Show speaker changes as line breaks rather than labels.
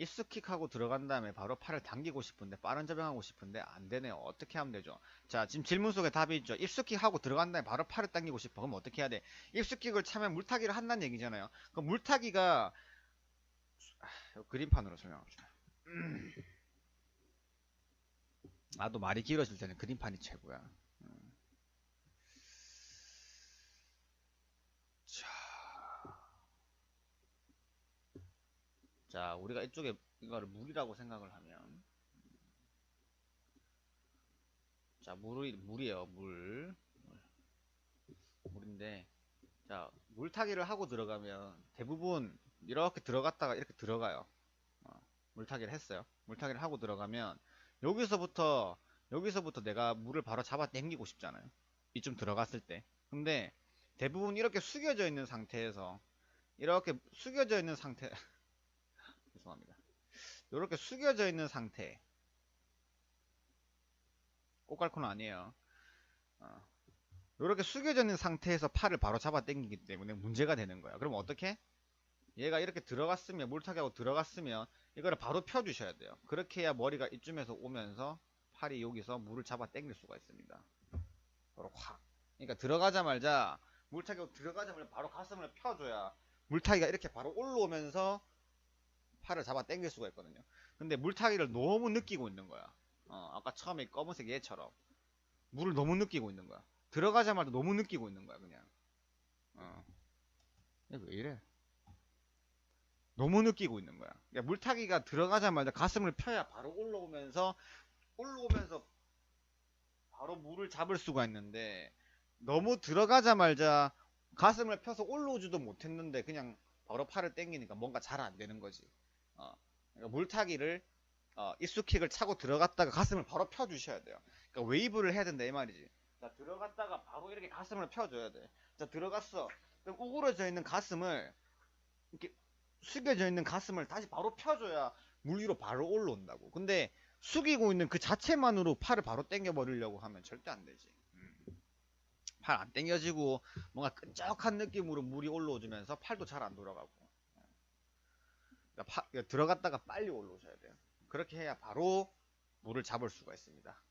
입스킥하고 들어간 다음에 바로 팔을 당기고 싶은데 빠른 접영하고 싶은데 안 되네요. 어떻게 하면 되죠? 자 지금 질문 속에 답이 있죠. 입스킥하고 들어간 다음에 바로 팔을 당기고 싶어. 그럼 어떻게 해야 돼? 입스킥을 차면 물타기를 한다는 얘기잖아요. 그럼 물타기가 아, 그림판으로 설명합시다. 음. 나도 말이 길어질 때는 그림판이 최고야. 자, 우리가 이쪽에 이거를 물이라고 생각을 하면 자, 물이 물이에요. 물. 물인데 자, 물타기를 하고 들어가면 대부분 이렇게 들어갔다가 이렇게 들어가요. 어, 물타기를 했어요. 물타기를 하고 들어가면 여기서부터 여기서부터 내가 물을 바로 잡아 당기고 싶잖아요. 이쯤 들어갔을 때. 근데 대부분 이렇게 숙여져 있는 상태에서 이렇게 숙여져 있는 상태 죄송합니다. 이렇게 숙여져 있는 상태 꽃갈콘 아니에요. 어. 이렇게 숙여져 있는 상태에서 팔을 바로 잡아 당기기 때문에 문제가 되는 거야. 그럼 어떻게? 얘가 이렇게 들어갔으면 물타기하고 들어갔으면 이거를 바로 펴 주셔야 돼요 그렇게 해야 머리가 이쯤에서 오면서 팔이 여기서 물을 잡아 당길 수가 있습니다 바로 확 그러니까 들어가자마자 물타기하고 들어가자마자 바로 가슴을 펴줘야 물타기가 이렇게 바로 올라오면서 팔을 잡아 당길 수가 있거든요 근데 물타기를 너무 느끼고 있는 거야 어, 아까 처음에 검은색 얘처럼 물을 너무 느끼고 있는 거야 들어가자마자 너무 느끼고 있는 거야 그냥 어. 왜 이래 너무 느끼고 있는 거야. 그러니까 물타기가 들어가자마자 가슴을 펴야 바로 올라오면서 올라오면서 바로 물을 잡을 수가 있는데 너무 들어가자마자 가슴을 펴서 올라오지도 못했는데 그냥 바로 팔을 당기니까 뭔가 잘 안 되는 거지. 어, 그러니까 물타기를 어, 입수킥을 차고 들어갔다가 가슴을 바로 펴 주셔야 돼요. 그러니까 웨이브를 해야 된다 이 말이지. 자 들어갔다가 바로 이렇게 가슴을 펴줘야 돼. 자 들어갔어. 그럼 우그러져 있는 가슴을 이렇게 숙여져 있는 가슴을 다시 바로 펴줘야 물 위로 바로 올라온다고. 근데 숙이고 있는 그 자체만으로 팔을 바로 당겨 버리려고 하면 절대 안 되지. 음. 팔안 당겨지고 뭔가 끈적한 느낌으로 물이 올라오면서 팔도 잘 안 돌아가고. 그러니까 파, 들어갔다가 빨리 올라오셔야 돼요. 그렇게 해야 바로 물을 잡을 수가 있습니다.